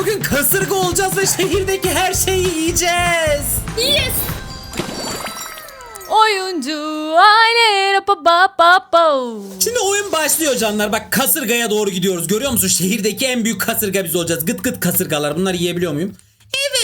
bugün kasırga olacağız ve şehirdeki her şeyi yiyeceğiz. Yes. Oyuncu aile pa pa pa pa. Şimdi oyun başlıyor canlar. Bak kasırgaya doğru gidiyoruz. Görüyor musun? Şehirdeki en büyük kasırga biz olacağız. Gıt gıt kasırgalar. Bunları yiyebiliyor muyum?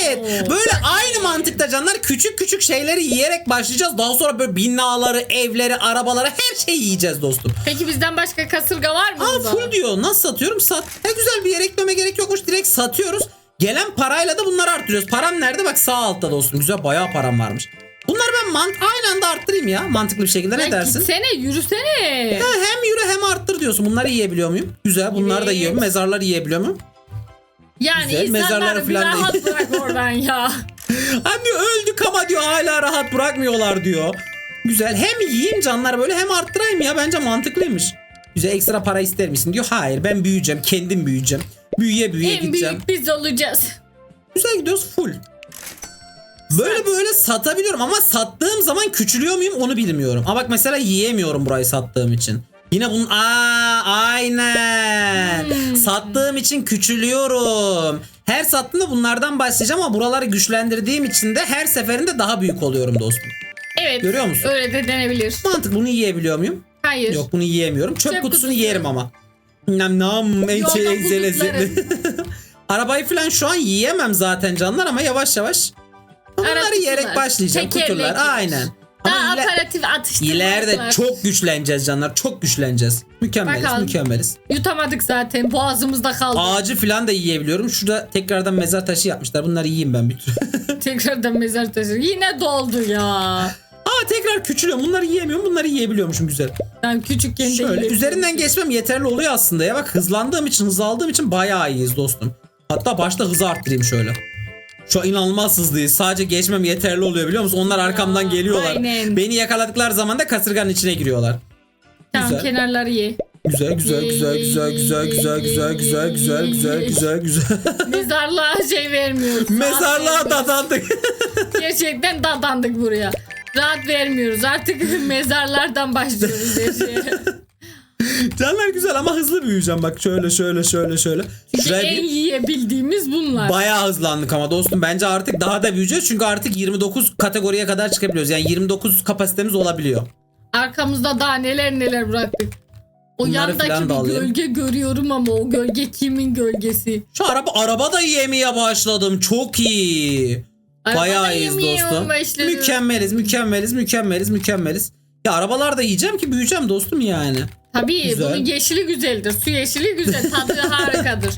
Evet. Böyle aynı mantıkta canlar küçük küçük şeyleri yiyerek başlayacağız. Daha sonra böyle binaları, evleri, arabaları her şeyi yiyeceğiz dostum. Peki bizden başka kasırga var mı? Aa full diyor. Nasıl satıyorum? Sat. Ne güzel bir yere ekmeme gerek yokmuş. Direkt satıyoruz. Gelen parayla da bunları arttırıyoruz. Param nerede? Bak sağ altta dostum. Güzel bayağı param varmış. Bunları ben mant aynı anda arttırayım ya. Mantıklı bir şekilde. Ne Lan dersin? Gitsene yürüsene. Ha, hem yürü hem arttır diyorsun. Bunları yiyebiliyor muyum? Güzel. Bunları da Evet. yiyorum. Mezarları yiyebiliyor muyum? Yani Güzel, mezarları insanları bir falan rahat değil. bırak oradan ya. Hem diyor öldük ama diyor hala rahat bırakmıyorlar diyor. Güzel. Hem yiyeyim canlar böyle hem arttırayım ya. Bence mantıklıymış. Güzel ekstra para ister misin diyor. Hayır ben büyüyeceğim. Kendim büyüyeceğim. Büyüye büyüye en gideceğim. büyük biz olacağız. Güzel gidiyoruz full. Böyle böyle satabiliyorum ama sattığım zaman küçülüyor muyum onu bilmiyorum. Ama bak mesela yiyemiyorum burayı sattığım için. Yine bunun aa aynen. Hmm. Sattığım için küçülüyorum. Her sattığımda bunlardan başlayacağım ama buraları güçlendirdiğim için de her seferinde daha büyük oluyorum dostum. Evet. Görüyor musun? Öyle de denebilir. Mantık bunu yiyebiliyor muyum? Hayır. Yok bunu yiyemiyorum. Çöp, Çöp kutusunu kutusu. yerim ama. Nam nam en şey lezzetli. Arabayı falan şu an yiyemem zaten canlar ama yavaş yavaş. Bunları Ara yiyerek kutular, başlayacağım. tekerlekler. Kutular aynen. Daha Ama ile- aparatif atıştırmalar. ileride çok güçleneceğiz canlar. Çok güçleneceğiz. Mükemmeliz Bakalım. mükemmeliz. Yutamadık zaten. Boğazımızda kaldı. Ağacı falan da yiyebiliyorum. Şurada tekrardan mezar taşı yapmışlar. Bunları yiyeyim ben bir tür. Tekrardan mezar taşı. Yine doldu ya. Aa tekrar küçülüyorum. Bunları yiyemiyorum. Bunları yiyebiliyormuşum güzel. Ben küçükken de Şöyle üzerinden geçmem yeterli oluyor aslında ya. Bak hızlandığım için hız aldığım için bayağı iyiyiz dostum. Hatta başta hızı arttırayım şöyle. Şu an inanılmaz hızlıyız. Sadece geçmem yeterli oluyor biliyor musun? Onlar arkamdan geliyorlar. aynen. Beni yakaladıkları zaman da kasırganın içine giriyorlar. Tamam Güzel. kenarları ye. Güzel güzel güzel güzel güzel güzel güzel güzel güzel güzel güzel güzel. Mezarlığa şey vermiyoruz. Mezarlığa Rahat vermiyoruz. dadandık. Gerçekten dadandık buraya. Rahat vermiyoruz. Artık mezarlardan başlıyoruz her şeye. Canlar güzel ama hızlı büyüyeceğim bak şöyle şöyle şöyle şöyle. Şuraya en bir yiyebildiğimiz bunlar. bayağı hızlandık ama dostum bence artık daha da büyüyeceğiz çünkü artık 29 kategoriye kadar çıkabiliyoruz. Yani 29 kapasitemiz olabiliyor. Arkamızda daha neler neler bıraktık. O Bunları yandaki da bir gölge görüyorum ama o gölge kimin gölgesi? Şu araba araba da yemeye başladım. Çok iyi. Araba Bayağı iyiyiz dostum. başladı. Mükemmeliz, mükemmeliz, mükemmeliz, mükemmeliz. Ya arabalar da yiyeceğim ki büyüyeceğim dostum yani. Tabii Güzel. bunun yeşili güzeldir. Su yeşili güzel. Tadı harikadır.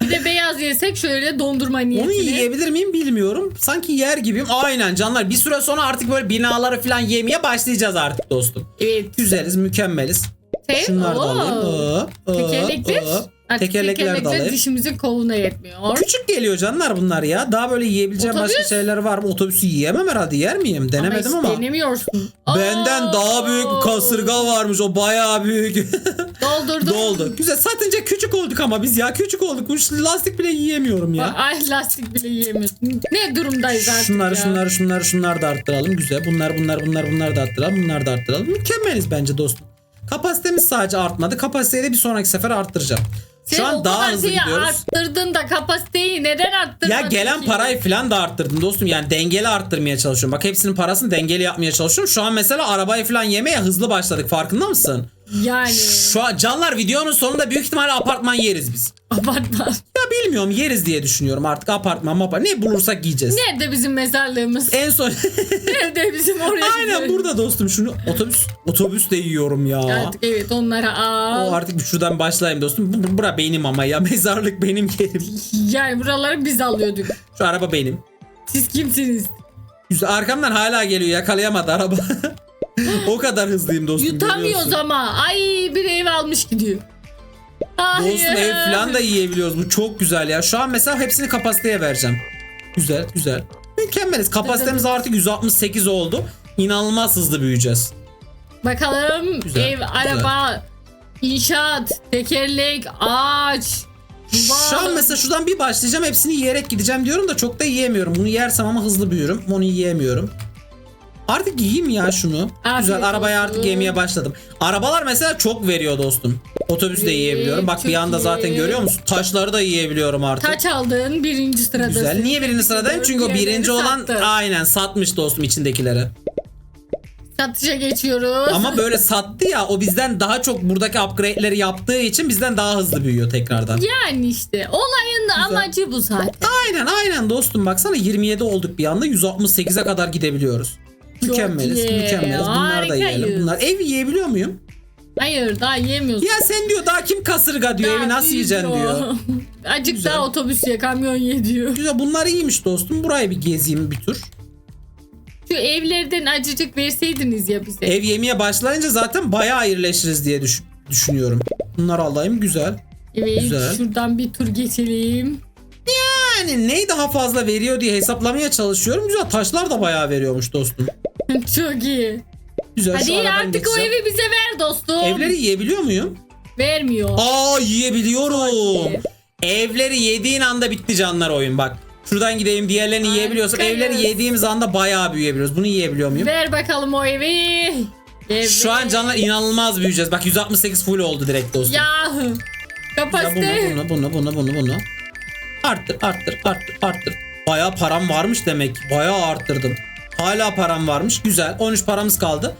Bir de beyaz yesek şöyle dondurma Onu niyetine. yiyebilir miyim bilmiyorum. Sanki yer gibiyim. Aynen canlar. Bir süre sonra artık böyle binaları falan yemeye başlayacağız artık dostum. Evet. Güzeliz, mükemmeliz. Sen- Şunları da Oo. alayım. Hop. Artık Tekerlekler alayım. dişimizin koluna yetmiyor. Küçük geliyor canlar bunlar ya. Daha böyle yiyebileceğim başka Otobüs. şeyler var mı? Otobüsü yiyemem herhalde. Yer miyim? Denemedim ama. ama. Denemiyorsun. Benden Oo. daha büyük bir kasırga varmış. O bayağı büyük. Doldurdum. Doldu. Güzel. Satınca küçük olduk ama biz ya. Küçük olduk. Bu lastik bile yiyemiyorum ya. Ay lastik bile yiyemiyorsun. Ne durumdayız artık Şunları ya? şunları şunları şunları da arttıralım. Güzel. Bunlar bunlar bunlar bunlar da arttıralım. Bunlar da arttıralım. Mükemmeliz bence dostum. Kapasitemiz sadece artmadı. Kapasiteyi de bir sonraki sefer arttıracağım. Sen Şu an daha hızlı şeyi gidiyoruz. arttırdın da kapasiteyi neden arttırmadın Ya gelen parayı falan da arttırdım dostum. Yani dengeli arttırmaya çalışıyorum. Bak hepsinin parasını dengeli yapmaya çalışıyorum. Şu an mesela arabayı falan yemeye hızlı başladık. Farkında mısın? Yani Şu an canlar videonun sonunda büyük ihtimalle apartman yeriz biz. Abartma. Ya bilmiyorum yeriz diye düşünüyorum artık apartman mapa. Ne bulursak yiyeceğiz. Nerede bizim mezarlığımız? En son Nerede bizim oraya aynen gidelim? burada dostum şunu otobüs otobüs de yiyorum ya. Artık evet onlara al. O artık şuradan başlayayım dostum. Bu, bu- bura benim ama ya mezarlık benim yerim. Yani buraları biz alıyorduk. Şu araba benim. Siz kimsiniz? Güzel arkamdan hala geliyor yakalayamadı araba. o kadar hızlıyım dostum. Yutamıyoruz görüyorsun. ama. Ay bir ev almış gidiyor. Dostum ev falan da yiyebiliyoruz. Bu çok güzel ya. Şu an mesela hepsini kapasiteye vereceğim. Güzel güzel. Mükemmeliz. Kapasitemiz artık 168 oldu. İnanılmaz hızlı büyüyeceğiz. Bakalım Güzel, ev, güzel. araba, inşaat, tekerlek, ağaç. Şu an mesela şuradan bir başlayacağım. Hepsini yiyerek gideceğim diyorum da çok da yiyemiyorum. Bunu yersem ama hızlı büyürüm. Onu yiyemiyorum. Artık yiyeyim ya şunu. Afiyet Güzel arabaya olsun. artık yemeye başladım. Arabalar mesela çok veriyor dostum. Otobüs de Evet, yiyebiliyorum. Bak bir anda zaten iyi. görüyor musun? Taşları da yiyebiliyorum artık. Taç aldın birinci sıradasın. Güzel. Niye birinci sıradayım? Çünkü o birinci olan aynen satmış dostum içindekileri. Satışa geçiyoruz. Ama böyle sattı ya o bizden daha çok buradaki upgrade'leri yaptığı için bizden daha hızlı büyüyor tekrardan. Yani işte olayın amacı bu zaten. Aynen aynen dostum baksana 27 olduk bir anda 168'e kadar gidebiliyoruz. Çok Mükemmeliz, iyi, mükemmeliz. Bunlar da yiyelim. harikayız. Bunlar ev yiyebiliyor muyum? Hayır daha yiyemiyorsun. Ya sen diyor daha kim kasırga diyor, Daha evi nasıl büyük yiyeceksin o. diyor. Azıcık Güzel. daha otobüs ye kamyon ye diyor. Güzel bunlar iyiymiş dostum. Burayı bir gezeyim bir tur. Şu evlerden acıcık verseydiniz ya bize. Ev yemeye başlayınca zaten bayağı iyileşiriz diye düş- düşünüyorum. Bunları alayım güzel. evet güzel. şuradan bir tur geçelim. Yani neyi daha fazla veriyor diye hesaplamaya çalışıyorum. Güzel taşlar da bayağı veriyormuş dostum. Çok iyi. Güzel şu Hadi aradan artık o geçeceğim. evi bize ver dostum. Evleri yiyebiliyor muyum? Vermiyor. Aa yiyebiliyorum. Evleri yediğin anda bitti canlar oyun bak. Şuradan gideyim diğerlerini Harikayız. yiyebiliyorsam evleri yediğimiz anda bayağı büyüyebiliyoruz. Bunu yiyebiliyor muyum? Ver bakalım o evi. Evet. Şu an canlar inanılmaz büyüyeceğiz. Bak 168 full oldu direkt dostum. Ya. Ya Kapasite. bunu, bunu, bunu, bunu, bunu, bunu. Arttır, arttır, arttır, arttır. Bayağı param varmış demek. ki. Bayağı arttırdım. Hala param varmış. Güzel. 13 paramız kaldı.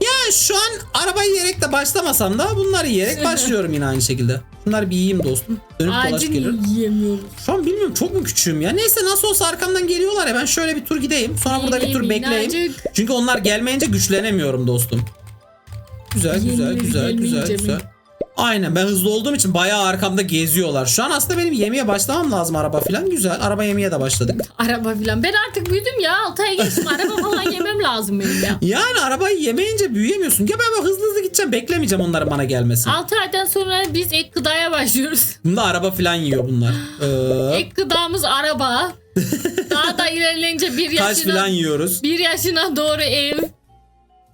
Ya şu an arabayı yiyerek de başlamasam da bunları yiyerek başlıyorum yine aynı şekilde. Bunları bir yiyeyim dostum. Dönüp dolaş Ağacını gelir. yiyemiyoruz. Şu an bilmiyorum çok mu küçüğüm ya. Neyse nasıl olsa arkamdan geliyorlar ya. Ben şöyle bir tur gideyim. Sonra burada bir tur bekleyeyim. Çünkü onlar gelmeyince güçlenemiyorum dostum. Güzel güzel Yenileri güzel güzel gelmeyince mi? güzel. Aynen ben hızlı olduğum için bayağı arkamda geziyorlar. Şu an aslında benim yemeye başlamam lazım araba falan. Güzel. Araba yemeye de başladık. Araba filan. Ben artık büyüdüm ya. 6 ay geçtim. Araba falan yemem lazım benim ya. Yani arabayı yemeyince büyüyemiyorsun. Ya ben böyle hızlı hızlı gideceğim. Beklemeyeceğim onların bana gelmesini. 6 aydan sonra biz ek gıdaya başlıyoruz. Bunda araba falan yiyor bunlar. Ee, Ek gıdamız araba. Daha da ilerleyince bir taş falan yaşına, yiyoruz. bir yaşına doğru ev.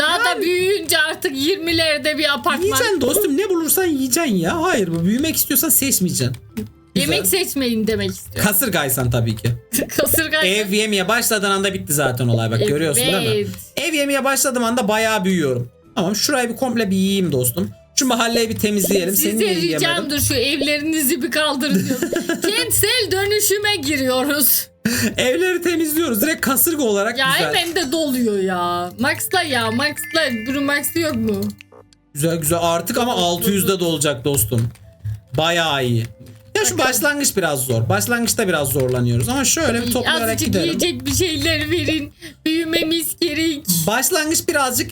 Daha da büyüyünce artık 20'lerde bir apartman. Yiyeceksin dostum ne bulursan yiyeceksin ya. Hayır bu büyümek istiyorsan seçmeyeceksin. Güzel. Yemek seçmeyin demek istiyorum. Kasırgaysan tabii ki. Kasırga. Ev yemeye başladığın anda bitti zaten olay bak görüyorsun değil mi? Evet. Ev yemeye başladığım anda bayağı büyüyorum. Tamam şurayı bir komple bir yiyeyim dostum. Şu mahalleyi bir temizleyelim. Size yiyemedim? ricamdır şu evlerinizi bir kaldırın. Kentsel dönüşüme giriyoruz. Evleri temizliyoruz. Direkt kasırga olarak Ya güzel. hemen de doluyor ya. Max'la ya Max'la. Bunun Max'ı yok mu? Güzel güzel artık ama 600'de de olacak dostum. Bayağı iyi. Ya şu Bakalım. başlangıç biraz zor. Başlangıçta biraz zorlanıyoruz ama şöyle bir toplayarak Azıcık gidelim. yiyecek bir şeyler verin. Büyümemiz gerek. Başlangıç birazcık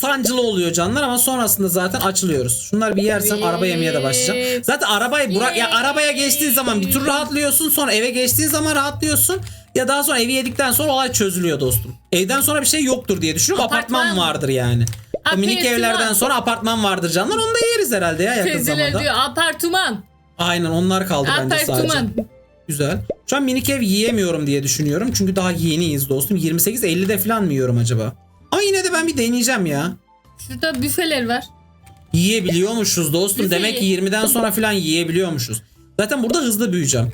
sancılı oluyor canlar ama sonrasında zaten açılıyoruz. Şunlar bir yersem araba yemeye de başlayacağım. Zaten arabayı bura- ya arabaya geçtiğin zaman bir tur rahatlıyorsun. Sonra eve geçtiğin zaman rahatlıyorsun. Ya daha sonra evi yedikten sonra olay çözülüyor dostum. Evden sonra bir şey yoktur diye düşünüyorum. Apartman, Apartman. vardır yani. O minik Apartman. evlerden sonra apartman vardır canlar. Onu da yeriz herhalde ya yakın Teyzeler zamanda. diyor apartman. Aynen onlar kaldı bence sadece. Apartman. Güzel. Şu an minik ev yiyemiyorum diye düşünüyorum. Çünkü daha yeniyiz dostum. 28-50'de falan mı yiyorum acaba? Ama yine de ben bir deneyeceğim ya. Şurada büfeler var. Yiyebiliyormuşuz dostum. Büfe Demek ki ye. 20'den sonra falan yiyebiliyormuşuz. Zaten burada hızlı büyüyeceğim.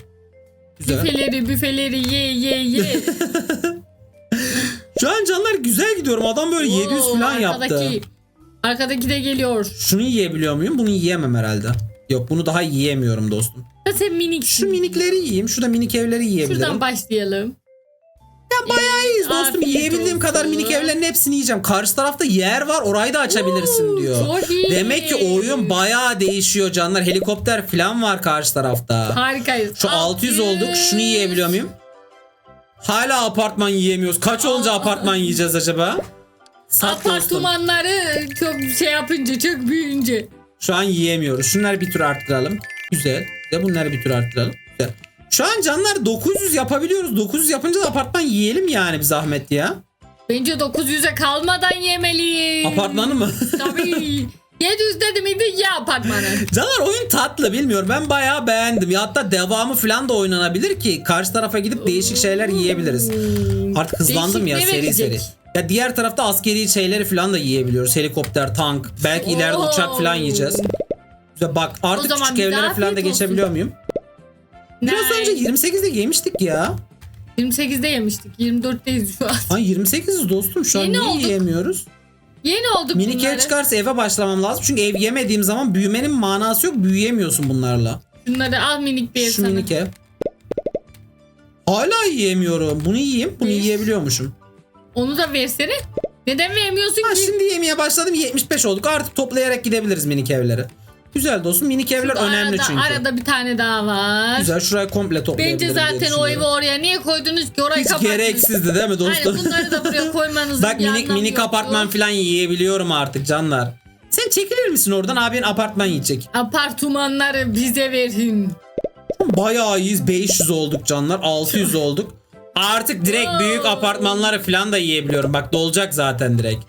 Güzel. Büfeleri büfeleri ye ye ye. Şu an canlar güzel gidiyorum. Adam böyle 700 Oo, falan yaptı. arkadaki- Arkadaki de geliyor. Şunu yiyebiliyor muyum? Bunu yiyemem herhalde. Yok bunu daha yiyemiyorum dostum. Ya sen minik. Şu minikleri yiyeyim. Şurada minik evleri yiyebilirim. Şuradan başlayalım. Ya bayağı iyiyiz dostum. Afiyet Yiyebildiğim olsun. kadar minik evlerin hepsini yiyeceğim. Karşı tarafta yer var. Orayı da açabilirsin Oo, diyor. çok iyi. Demek ki oyun bayağı değişiyor canlar. Helikopter falan var karşı tarafta. Harikayız. Şu 600 olduk. Şunu yiyebiliyor muyum? Hala apartman yiyemiyoruz. Kaç olunca apartman yiyeceğiz acaba? Sat dostum. Apartmanları çok şey yapınca çok büyüyünce. Şu an yiyemiyoruz. Şunları bir tur arttıralım. Güzel. Ve bunları bir tur arttıralım. Güzel. Şu an canlar 900 yapabiliyoruz. 900 yapınca da apartman yiyelim yani bir zahmet ya. Bence 900'e kalmadan yemeliyiz. Apartmanı mı? Tabii. 700 dedi miydi ya apartmanı. Canlar oyun tatlı bilmiyorum. Ben bayağı beğendim. Ya hatta devamı falan da oynanabilir ki karşı tarafa gidip değişik şeyler yiyebiliriz. Artık hızlandım Değişik ya ne seri verecek? seri. Ya diğer tarafta askeri şeyleri falan da yiyebiliyoruz. Helikopter, tank, belki ileride Oo. uçak falan yiyeceğiz. Bak artık zaman küçük bize evlere falan da olsun. geçebiliyor muyum? Biraz önce 28'de yemiştik ya. 28'de yemiştik. 24'teyiz şu an. Ay 28'iz dostum şu an Yeni niye olduk. yiyemiyoruz? Yeni olduk Minik bunları. ev çıkarsa eve başlamam lazım. Çünkü ev yemediğim zaman büyümenin manası yok. Büyüyemiyorsun bunlarla. Şunları al minik bir ev Şu sana. minik ev. Hala yiyemiyorum. Bunu yiyeyim. Bunu Ver. yiyebiliyormuşum. Onu da versene. Neden vermiyorsun Ha, ki? şimdi yemeye başladım. 75 olduk. Artık toplayarak gidebiliriz minik evleri. Güzel dostum. Minik evler Arada- önemli çünkü. Arada bir tane daha var. Güzel. Şurayı komple toplayabilirim Bence zaten o evi oraya niye koydunuz ki orayı Hiç kapattınız. gereksizdi değil mi dostum? Aynen bunları da buraya koymanızın Bak minik minik apartman falan yiyebiliyorum artık canlar. Sen çekilir misin oradan? Abin apartman yiyecek. Apartmanları bize verin. Bayağı iyiyiz. 500 olduk canlar. 600 olduk. Artık direkt büyük apartmanları falan da yiyebiliyorum. Bak dolacak zaten direkt.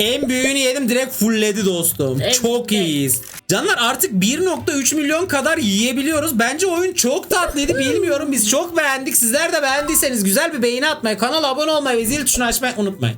En büyüğünü yedim direkt fullledi dostum. Evet. Çok iyiyiz. Canlar artık 1.3 milyon kadar yiyebiliyoruz. Bence oyun çok tatlıydı bilmiyorum. Biz çok beğendik. Sizler de beğendiyseniz güzel bir beğeni atmayı, kanala abone olmayı ve zil tuşunu açmayı unutmayın.